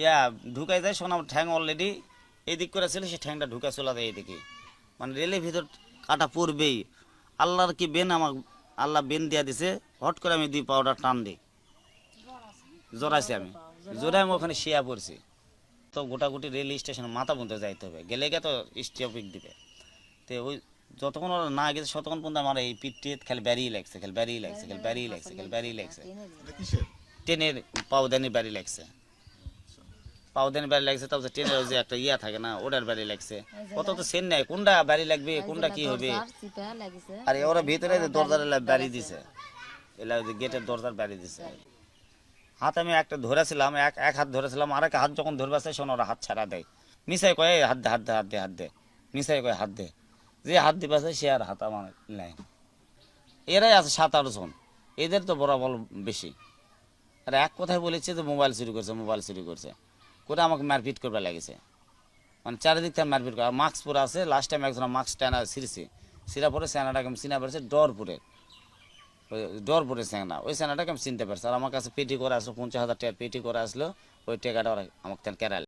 ইয়া ঢুকাই যায় শোনা ঠ্যাং অলরেডি এদিক করে ছিল সে ঠ্যাংটা ঢুকা চলে যায় এদিকে। মানে রেলের ভিতর কাটা পড়বেই। আল্লাহর কি বেন আমার আল্লাহ বেন দিয়া দিছে হট করে আমি দুই পাউডার টান দিই। জোরাইছি আমি। জোরে আমি ওখানে শিয়া পড়ছি। তো গোটাগুটি রেল স্টেশন মাথা পর্যন্ত যাইতে হবে। গেলে গিয়ে তো স্টপিক দিবে। তো ওই যতক্ষণ ওরা না গেছে ততক্ষণ পর্যন্ত আমার এই পিঠ টিট খালি ব্যারিয়ে লাগছে খালি ব্যারিয়ে লাগছে খালি ব্যারিয়ে লাগছে খালি ব্যারিয়ে লাগছে। ট্রেনের পাউদানি বাড়ি লাগছে। পাউদানি বাড়ি লাগছে তারপর ট্রেনের যে একটা ইয়া থাকে না ওটার বাড়ি লাগছে। কত তো সেন নাই কোনটা বাড়ি লাগবে কোনটা কি হবে? আর ওরা ভিতরে দরজার বাড়ি দিছে। এলা গেটের দরজার বাড়ি দিছে। হাত আমি একটা ধরেছিলাম এক এক হাত ধরেছিলাম আর এক হাত যখন ধরবে আসে ওরা হাত ছাড়া দেয়। মিসাই কয়ে হাত দে হাত দে হাত দে হাত দে। মিসাই কয়ে হাত দে। যে হাত দিবে সে আর হাত আমার নাই এরাই আছে সাত আট জন। এদের তো বরাবর বেশি। আর এক কথায় বলেছে যে মোবাইল চুরি করছে মোবাইল চুরি করছে। করে আমাকে মারপিট করবে লাগেছে। মানে চারিদিক থেকে মারপিট করে। মাস্ক পরে আছে। লাস্ট টাইম একজন মাস্ক টানা ছিঁড়ছে। ছিঁড়া পরে স্যানাটাকে আমি চিনা পেরেছে ডরপুরে ওই ডরপুরে স্যানা। ওই স্যানাটাকে আমি চিনতে পারছি। আর আমার কাছে পেটি করে আসলো, পঞ্চাশ হাজার টাকা পেটি করে আসলো। ওই টাকাটা আমাকে আমাকে কেরাল।